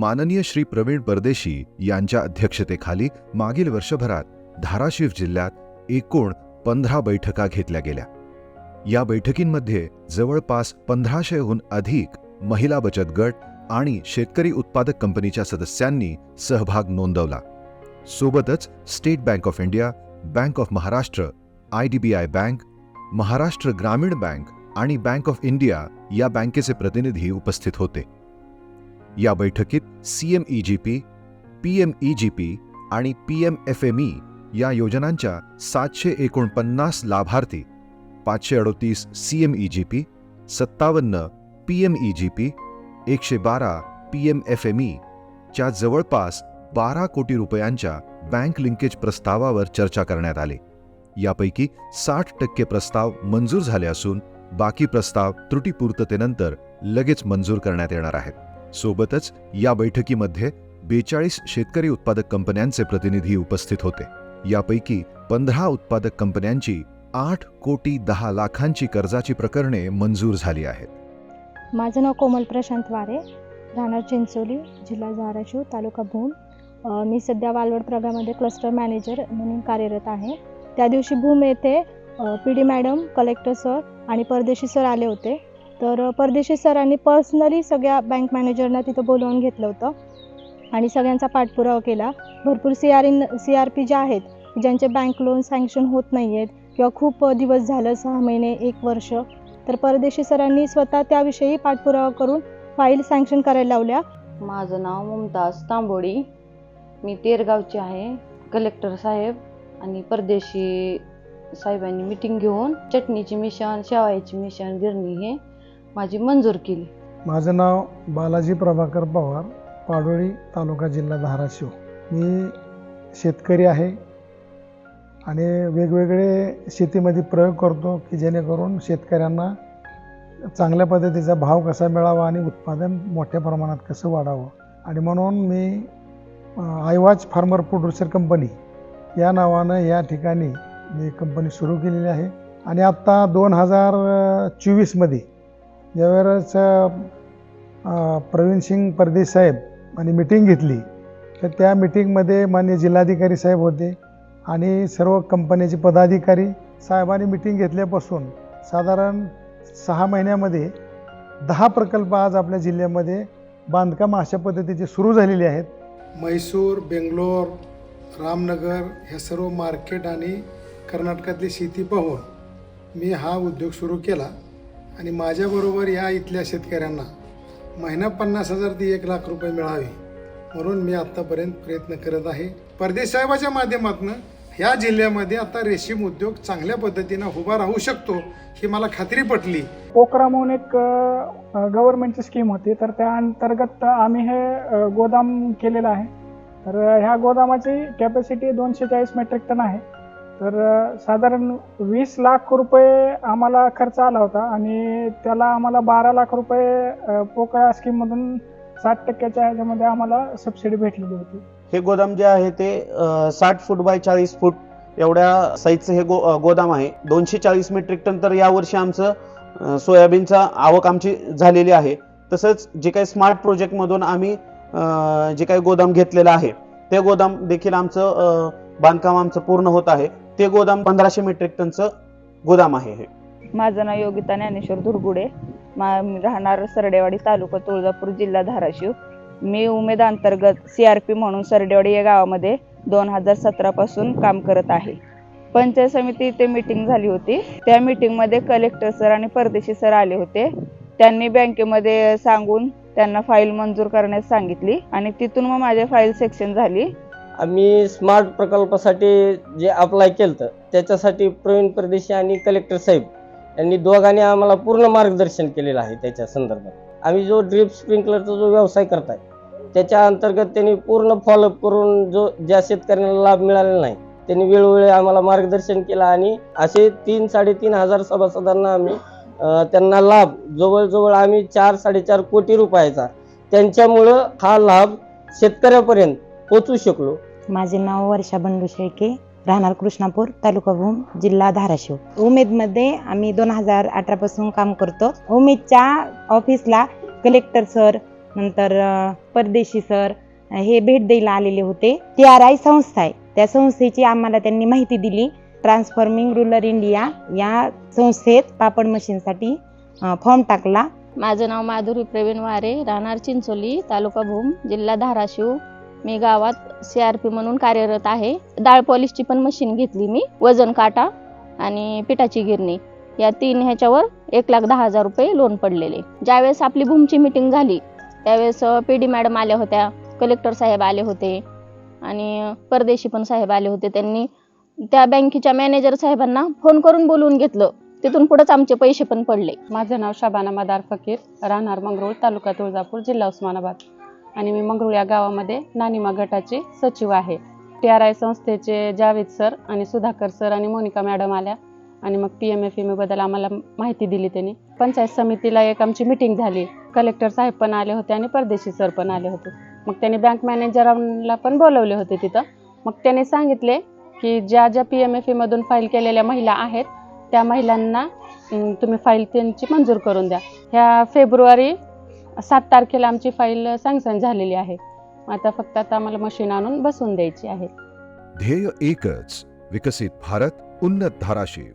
माननीय श्री प्रवीण परदेशी यांच्या अध्यक्षतेखाली मागील वर्षभरात धाराशिव जिल्ह्यात एकूण पंधरा बैठका घेतल्या गेल्या. या बैठकींमध्ये जवळपास पंधराशेहून अधिक महिला बचत गट आणि शेतकरी उत्पादक कंपनीच्या सदस्यांनी सहभाग नोंदवला. सोबतच State Bank of India Bank of Maharashtra I D B I Bank Maharashtra Gramin Bank आणि बँक ऑफ इंडिया या बँकेचे प्रतिनिधी उपस्थित होते. या बैठकीत सीएमईजीपी पीएमईजीपी आणि पीएमएफएमई या योजनांच्या सातशे एकोणपन्नास लाभार्थी पाचशे अडोतीस सीएमईजीपी सत्तावन्न पीएमईजीपी एकशे बारा पीएमएफएमई च्या जवळपास बारा कोटी रुपयांच्या बँक लिंकेज प्रस्तावावर चर्चा करण्यात आली. यापैकी साठ टक्के प्रस्ताव मंजूर झाले असून बाकी प्रस्ताव त्रुटीपूर्ततेनंतर लगेच मंजूर करण्यात येणार आहेत. सोबतच या बैठकीमध्ये बेचाळीस शेतकरी उत्पादक कंपन्यांचे प्रतिनिधी उपस्थित होते. यापैकी पंधरा उत्पादक कंपन्यांची आठ कोटी दहा लाखांची कर्जाची प्रकरणे मंजूर झाली आहेत. माझं नाव कोमल प्रशांत वारे राहणार चिंचोली जिल्हा धाराशिव तालुका भूम. मी सध्या वालवड प्रभागामध्ये क्लस्टर मॅनेजर म्हणून कार्यरत आहे. त्या दिवशी भूम येथे P D madam collector sir आणि परदेशी सर आले होते. तर परदेशी सरांनी पर्सनली सगळ्या बँक मॅनेजरना तिथं बोलवून घेतलं होतं. आणि सगळ्यांचा पाठपुरावा केला. भरपूर C R in C R P ज्या आहेत ज्यांचे बँक लोन सँक्शन होत नाही आहेत किंवा खूप दिवस झालं सहा महिने एक वर्ष तर परदेशी सरांनी स्वतः त्याविषयी पाठपुरावा करून फाईल सँक्शन करायला लावल्या. माझं नाव मुमताज तांबोडी. मी तेरगावची आहे कलेक्टर साहेब. आणि परदेशी साहेबांनी मिटिंग घेऊन चटणीची मिशन शेवायची मिशन गिरणी हे माझी मंजूर केली. माझं नाव बालाजी प्रभाकर पवार पाडोळी तालुका जिल्हा धाराशिव. मी शेतकरी आहे आणि वेगवेगळे शेतीमध्ये प्रयोग करतो की जेणेकरून शेतकऱ्यांना चांगल्या पद्धतीचा भाव कसा मिळावा आणि उत्पादन मोठ्या प्रमाणात कसं वाढावं. आणि म्हणून मी आयवाच फार्मर प्रोड्युसर कंपनी या नावानं या ठिकाणी मी कंपनी सुरू केलेली आहे. आणि आत्ता दोन हजार चोवीसमध्ये ज्यावेळेस प्रवीण सिंग परदेश साहेब आणि मिटिंग घेतली तर त्या मिटिंगमध्ये मान्य जिल्हाधिकारी साहेब होते आणि सर्व कंपनीचे पदाधिकारी साहेबांनी मिटिंग घेतल्यापासून साधारण सहा महिन्यामध्ये दहा प्रकल्प आज आपल्या जिल्ह्यामध्ये बांधकाम अशा पद्धतीचे सुरू झालेले आहेत. म्हैसूर बेंगलोर रामनगर ह्या सर्व मार्केट आणि कर्नाटकातली शेती पाहून मी हा उद्योग सुरू केला. आणि माझ्याबरोबर ह्या इथल्या शेतकऱ्यांना महिना पन्नास हजार ती एक लाख रुपये मिळावे म्हणून मी आत्तापर्यंत प्रयत्न करत आहे. परदेश साहेबाच्या माध्यमातून ह्या जिल्ह्यामध्ये आता रेशीम उद्योग चांगल्या पद्धतीनं उभा राहू शकतो ही मला खात्री पटली. पोकरा म्हणून एक गव्हर्नमेंटची स्कीम होती. तर त्या अंतर्गत आम्ही हे गोदाम केलेलं आहे. तर ह्या गोदामाची कॅपॅसिटी दोनशे चाळीस मेट्रिक टन आहे. तर साधारण वीस लाख रुपये आम्हाला खर्च आला होता आणि त्याला आम्हाला बारा लाख रुपये पोकळा स्कीममधून साठ टक्क्याच्या ह्याच्यामध्ये आम्हाला सबसिडी भेटलेली होती. हे गोदाम जे आहे ते साठ फूट बाय चाळीस फूट एवढ्या साईजचं हे गो गोदाम आहे. दोनशे चाळीस मेट्रिक टन तर यावर्षी आमचं सोयाबीनचा आवक आमची झालेली आहे. तसंच जे काही स्मार्ट प्रोजेक्टमधून आम्ही जे काही गोदाम घेतलेलं आहे ते गोदाम देखील आमचं बांधकाम आमचं पूर्ण होत आहे. ते गोदाम पंधराशे मेट्रिक टनचं गोदाम आहे हे. माझं नाव योगिता ज्ञानेश्वर धुरगुडे मा मी राहणार सरडेवाडी तालुका तुळजापूर जिल्हा धाराशिव. मी उमेद अंतर्गत सी आर पी म्हणून सरडेवाडी या गावामध्ये दोन हजार सतरापासून काम करत आहे. पंचायत समिती इथे मीटिंग झाली होती. त्या मीटिंगमध्ये कलेक्टर सर आणि परदेशी सर आले होते. त्यांनी बँकेमध्ये सांगून त्यांना फाईल मंजूर करण्यास सांगितली आणि तिथून मग माझ्या फाईल सेक्शन झाली. आम्ही स्मार्ट प्रकल्पासाठी जे अप्लाय केलं तर त्याच्यासाठी प्रवीण परदेशी आणि कलेक्टर साहेब यांनी दोघांनी आम्हाला पूर्ण मार्गदर्शन केलेलं आहे त्याच्या संदर्भात. आम्ही जो ड्रीप स्प्रिंकलरचा जो व्यवसाय करताय त्याच्या अंतर्गत त्यांनी पूर्ण फॉलोअप करून जो ज्या शेतकऱ्यांना लाभ मिळालेला नाही त्यांनी वेळोवेळी आम्हाला मार्गदर्शन केलं आणि असे तीन साडेतीन हजार सभासदांना आम्ही त्यांना लाभ जवळजवळ आम्ही चार साडेचार कोटी रुपयाचा त्यांच्यामुळं हा लाभ शेतकऱ्यापर्यंत पोचू शकलो. माझे नाव वर्षा बंडू शेळके राहणार कृष्णापूर तालुका भूम जिल्हा धाराशिव. उमेदमध्ये आम्ही दोन हजार अठरापासून काम करतो. उमेदच्या ऑफिसला कलेक्टर सर नंतर परदेशी सर हे भेट द्यायला आलेले होते. टी आर आय संस्था आहे. त्या संस्थेची आम्हाला त्यांनी माहिती दिली. ट्रान्सफॉर्मिंग रुरल इंडिया या संस्थेत पापड मशीनसाठी फॉर्म टाकला. माझं नाव माधुरी प्रवीण वारे राहणार चिंचोली तालुका भूम जिल्हा धाराशिव. मी गावात सी आर पी म्हणून कार्यरत आहे. डाळ पॉलिशची पण मशीन घेतली मी वजन काटा आणि पिठाची गिरणी. या तीन ह्याच्यावर एक लाख दहा हजार रुपये लोन पडलेले. ज्यावेळेस आपली भूमची मिटिंग झाली त्यावेळेस पी डी मॅडम आल्या होत्या कलेक्टर साहेब आले होते आणि परदेशी पण साहेब आले होते. त्यांनी त्या बँकेच्या मॅनेजर साहेबांना फोन करून बोलवून घेतलं. तिथून पुढेच आमचे पैसे पण पडले. माझं नाव शाबाना मदार फकीर राहणार मंगरुळ तालुका तुळजापूर जिल्हा उस्मानाबाद. आणि मी मंगरुळ या गावामध्ये नानिमा गटाची सचिव आहे. टी आर आय संस्थेचे जावेद सर आणि सुधाकर सर आणि मोनिका मॅडम आल्या आणि मग पी एम एफ एमबद्दल आम्हाला माहिती दिली त्यांनी. पंचायत समितीला एक आमची मिटिंग झाली. कलेक्टर साहेब पण आले होते आणि परदेशी सर पण आले होते. मग त्यांनी बँक मॅनेजरांना पण बोलवले होते तिथं. मग त्यांनी सांगितले की ज्या ज्या पी एम एफ मधून फाईल केलेल्या महिला आहेत त्या महिलांना तुम्ही फाईल त्यांची मंजूर करून द्या. ह्या फेब्रुवारी सात तारखेला आमची फाईल सँक्शन झालेली आहे. आता फक्त आता आम्हाला मशीन आणून बसवून द्यायची आहे. ध्येय एकच विकसित भारत उन्नत धाराशिव.